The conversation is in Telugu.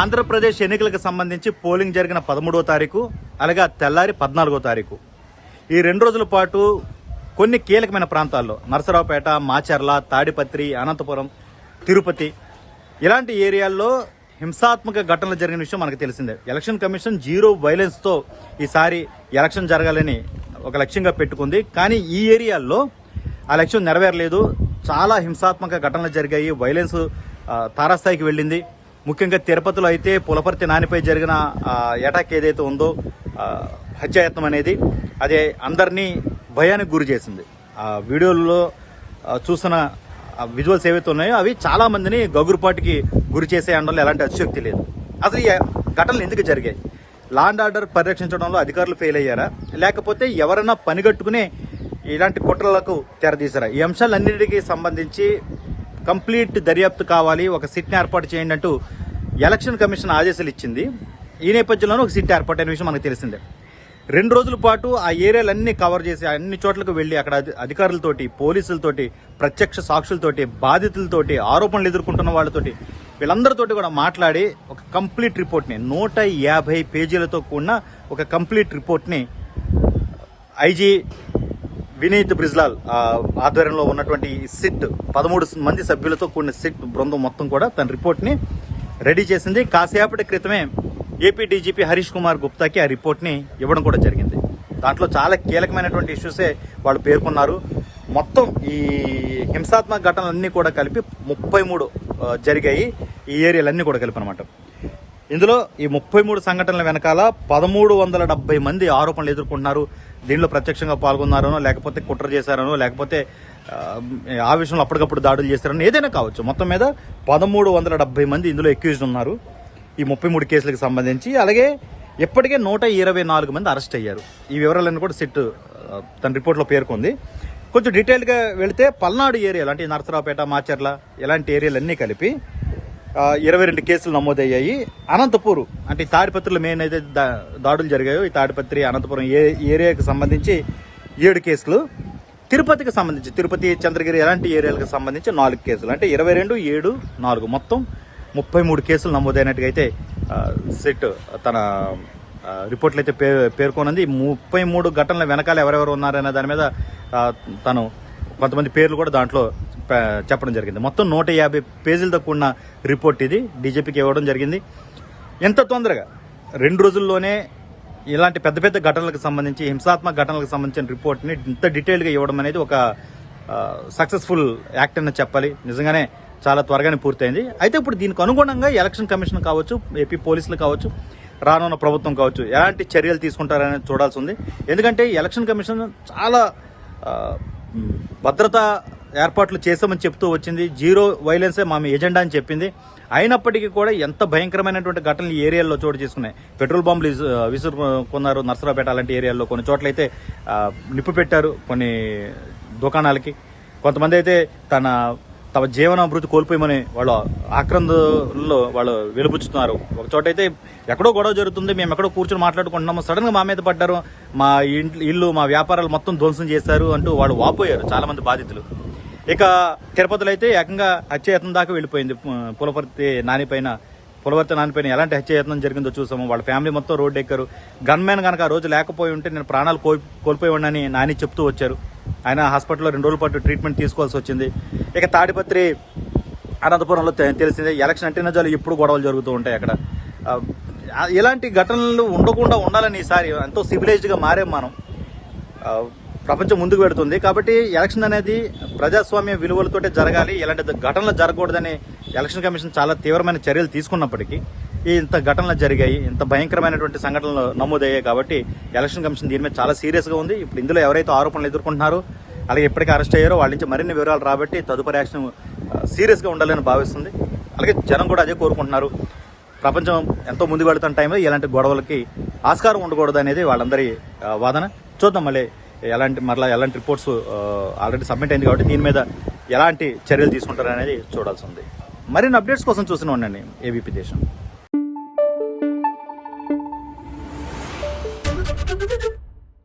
ఆంధ్రప్రదేశ్ ఎన్నికలకు సంబంధించి పోలింగ్ జరిగిన పదమూడవ తారీఖు అలాగే తెల్లారి పద్నాలుగో తారీఖు. ఈ రెండు రోజుల పాటు కొన్ని కీలకమైన ప్రాంతాల్లో నరసరావుపేట మాచర్ల తాడిపత్రి అనంతపురం తిరుపతి ఇలాంటి ఏరియాల్లో హింసాత్మక ఘటనలు జరిగిన విషయం మనకు తెలిసిందే. ఎలక్షన్ కమిషన్ జీరో వైలెన్స్తో ఈసారి ఎలక్షన్ జరగాలని ఒక లక్ష్యంగా పెట్టుకుంది. కానీ ఈ ఏరియాల్లో ఆ లక్ష్యం నెరవేరలేదు. చాలా హింసాత్మక ఘటనలు జరిగాయి. వైలెన్స్ తారాస్థాయికి వెళ్ళింది. ముఖ్యంగా తిరుపతిలో అయితే పులపర్తి నానిపై జరిగిన ఎటాక్ అటాక్ ఏదైతే ఉందో హత్యాయత్నం అనేది అదే అందరినీ భయానికి గురి చేసింది. ఆ వీడియోల్లో చూసిన విజువల్స్ ఏవైతే ఉన్నాయో అవి చాలా మందిని గగురుపాటికి గురి చేసే అండంలో ఎలాంటి అతిశక్తి లేదు. అసలు ఈ ఘటనలు ఎందుకు జరిగాయి? లాండ్ ఆర్డర్ పరిరక్షించడంలో అధికారులు ఫెయిల్ అయ్యారా? లేకపోతే ఎవరైనా పనిగట్టుకునే ఇలాంటి కుట్రలకు తెరదీశారా? ఈ అంశాలన్నిటికీ సంబంధించి కంప్లీట్ దర్యాప్తు కావాలి ఒక సిట్ని ఏర్పాటు చేయండి అంటూ ఎలక్షన్ కమిషన్ ఆదేశాలు ఇచ్చింది. ఈ నేపథ్యంలోనే ఒక సిట్ ఏర్పాటైన విషయం మనకు తెలిసిందే. రెండు రోజుల పాటు ఆ ఏరియాలన్నీ కవర్ చేసి అన్ని చోట్లకు వెళ్ళి అక్కడ అధికారులతోటి పోలీసులతోటి ప్రత్యక్ష సాక్షులతోటి బాధితులతోటి ఆరోపణలు ఎదుర్కొంటున్న వాళ్ళతోటి వీళ్ళందరితోటి కూడా మాట్లాడి ఒక కంప్లీట్ రిపోర్ట్ని నూట యాభై పేజీలతో కూడిన ఒక కంప్లీట్ రిపోర్ట్ని ఐజీ వినీత్ బ్రిజ్లాల్ ఆధ్వర్యంలో ఉన్నటువంటి సిట్ పదమూడు మంది సభ్యులతో కూడిన సిట్ బృందం మొత్తం కూడా తన రిపోర్ట్ని రెడీ చేసింది. కాసేపటి క్రితమే ఏపీ డీజీపీ హరీష్ కుమార్ గుప్తాకి ఆ రిపోర్ట్ని ఇవ్వడం కూడా జరిగింది. దాంట్లో చాలా కీలకమైనటువంటి ఇష్యూసే వాళ్ళు పేర్కొన్నారు. మొత్తం ఈ హింసాత్మక ఘటనలన్నీ కూడా కలిపి ముప్పై మూడు జరిగాయి. ఈ ఏరియాలన్నీ కూడా కలిపి అనమాట ఇందులో ఈ ముప్పై మూడు సంఘటనల వెనకాల పదమూడు వందల డెబ్బై మంది ఆరోపణలు ఎదుర్కొంటున్నారు. దీనిలో ప్రత్యక్షంగా పాల్గొన్నారనో లేకపోతే కుట్ర చేశారనో లేకపోతే ఆ, విషయంలో అప్పటికప్పుడు దాడులు చేశారని ఏదైనా కావచ్చు. మొత్తం మీద పదమూడు వందల డెబ్బై మంది ఇందులో ఎక్యూజ్డ్ ఉన్నారు. ఈ ముప్పై మూడు కేసులకు సంబంధించి. అలాగే ఇప్పటికే నూట ఇరవై నాలుగు మంది అరెస్ట్ అయ్యారు. ఈ వివరాలన్నీ కూడా సిట్ తన రిపోర్ట్లో పేర్కొంది. కొంచెం డీటెయిల్గా వెళితే పల్నాడు ఏరియాలు అంటే నరసరావుపేట మాచర్ల ఇలాంటి ఏరియాలన్నీ కలిపి ఇరవై రెండు కేసులు నమోదయ్యాయి. అనంతపురం అంటే ఈ తాడిపత్రిలో మెయిన్ అయితే దా- దాడులు జరిగాయో ఈ తాడిపత్రి అనంతపురం ఏ ఏరియాకు సంబంధించి ఏడు కేసులు. తిరుపతికి సంబంధించి తిరుపతి చంద్రగిరి ఎలాంటి ఏరియాలకు సంబంధించి నాలుగు కేసులు. అంటే ఇరవై రెండు ఏడు నాలుగు మొత్తం ముప్పై మూడు కేసులు నమోదైనట్టుగా అయితే సెట్ తన రిపోర్ట్లు అయితే పే పేర్కొనంది. ముప్పై మూడు ఘటనల వెనకాల ఎవరెవరు ఉన్నారనే దాని మీద తను కొంతమంది పేర్లు కూడా దాంట్లో చెప్పడం జరిగింది. మొత్తం నూట యాభై పేజీలతో కూడిన రిపోర్ట్ ఇది. డీజీపీకి ఇవ్వడం జరిగింది. ఎంత తొందరగా రెండు రోజుల్లోనే ఇలాంటి పెద్ద పెద్ద ఘటనలకు సంబంధించి హింసాత్మక ఘటనలకు సంబంధించిన రిపోర్ట్ని ఇంత డీటెయిల్గా ఇవ్వడం అనేది ఒక సక్సెస్ఫుల్ యాక్ట్ అని చెప్పాలి. నిజంగానే చాలా త్వరగానే పూర్తయింది. అయితే ఇప్పుడు దీనికి అనుగుణంగా ఎలక్షన్ కమిషన్ కావచ్చు ఏపీ పోలీసులు కావచ్చు రానున్న ప్రభుత్వం కావచ్చు ఎలాంటి చర్యలు తీసుకుంటారని చూడాల్సి ఉంది. ఎందుకంటే ఎలక్షన్ కమిషన్ చాలా భద్రతా భద్రత ఏర్పాట్లు చేశామని చెప్తూ వచ్చింది. జీరో వైలెన్సే మా ఎజెండా అని చెప్పింది. అయినప్పటికీ కూడా ఎంత భయంకరమైనటువంటి ఘటనలు ఈ ఏరియాల్లో చోటు చేసుకున్నాయి. పెట్రోల్ బాంబులు విసురుకున్నారు నర్సరావుపేట అలాంటి ఏరియాల్లో కొన్ని చోట్ల అయితే నిప్పు పెట్టారు కొన్ని దుకాణాలకి. కొంతమంది అయితే తన తమ జీవనాభివృద్ధి కోల్పోయమని వాళ్ళ ఆక్రందలో వాళ్ళు వెలుపుచ్చుతున్నారు ఒక చోట అయితే ఎక్కడో గొడవ జరుగుతుంది మేము ఎక్కడో కూర్చొని మాట్లాడుకుంటున్నాము సడన్గా మా మీద పడ్డారు మా ఇంట్లో ఇల్లు మా వ్యాపారాలు మొత్తం ధ్వంసం చేశారు అంటూ వాళ్ళు వాపోయారు చాలామంది బాధితులు. ఇక తిరుపతిలో అయితే ఏకంగా హత్యాయత్నం దాకా వెళ్ళిపోయింది. పులపర్తి నానిపైన పులవర్తి నానిపైన ఎలాంటి హత్యాయత్నం జరిగిందో చూసాము. వాళ్ళ ఫ్యామిలీ మొత్తం రోడ్డు ఎక్కారు. గన్మెన్ కనుక ఆ రోజు లేకపోయి ఉంటే నేను ప్రాణాలు కో కోల్పోయి ఉండని నాని చెప్తూ వచ్చారు. ఆయన హాస్పిటల్లో రెండు రోజుల పాటు ట్రీట్మెంట్ తీసుకోవాల్సి వచ్చింది. ఇక తాడిపత్రి అనంతపురంలో తెలిసింది తెలిసిందే ఎలక్షన్ అంటే నిజాలు ఎప్పుడు గొడవలు జరుగుతూ ఉంటాయి అక్కడ. ఇలాంటి ఘటనలు ఉండకుండా ఉండాలని ఈసారి ఎంతో సివిలైజ్డ్గా మారే మనం. ప్రపంచం ముందుకు పెడుతుంది కాబట్టి ఎలక్షన్ అనేది ప్రజాస్వామ్య విలువలతోటే జరగాలి. ఇలాంటి ఘటనలు జరగకూడదని ఎలక్షన్ కమిషన్ చాలా తీవ్రమైన చర్యలు తీసుకున్నప్పటికీ ఈ ఇంత ఘటనలు జరిగాయి ఇంత భయంకరమైనటువంటి సంఘటనలు నమోదయ్యాయి కాబట్టి ఎలక్షన్ కమిషన్ దీని మీద చాలా సీరియస్గా ఉంది. ఇప్పుడు ఇందులో ఎవరైతే ఆరోపణలు ఎదుర్కొంటున్నారో అలాగే ఎప్పటికీ అరెస్ట్ అయ్యారో వాళ్ళ నుంచి మరిన్ని వివరాలు రాబట్టి తదుపరి యాక్షన్ సీరియస్గా ఉండాలని భావిస్తుంది. అలాగే జనం కూడా అదే కోరుకుంటున్నారు. ప్రపంచం ఎంతో ముందుకు వెళుతున్న టైంలో ఇలాంటి గొడవలకి ఆస్కారం ఉండకూడదు అనేది వాళ్ళందరి వాదన. చూద్దాం మళ్ళీ ఎలాంటి మరలా ఎలాంటి రిపోర్ట్స్ ఆల్రెడీ సబ్మిట్ అయింది కాబట్టి దీని మీద ఎలాంటి చర్యలు తీసుకుంటారు అనేది చూడాల్సి ఉంది. మరిన్ని అప్డేట్స్ కోసం చూసిన ఉండండి ఏబీపీ దేశం.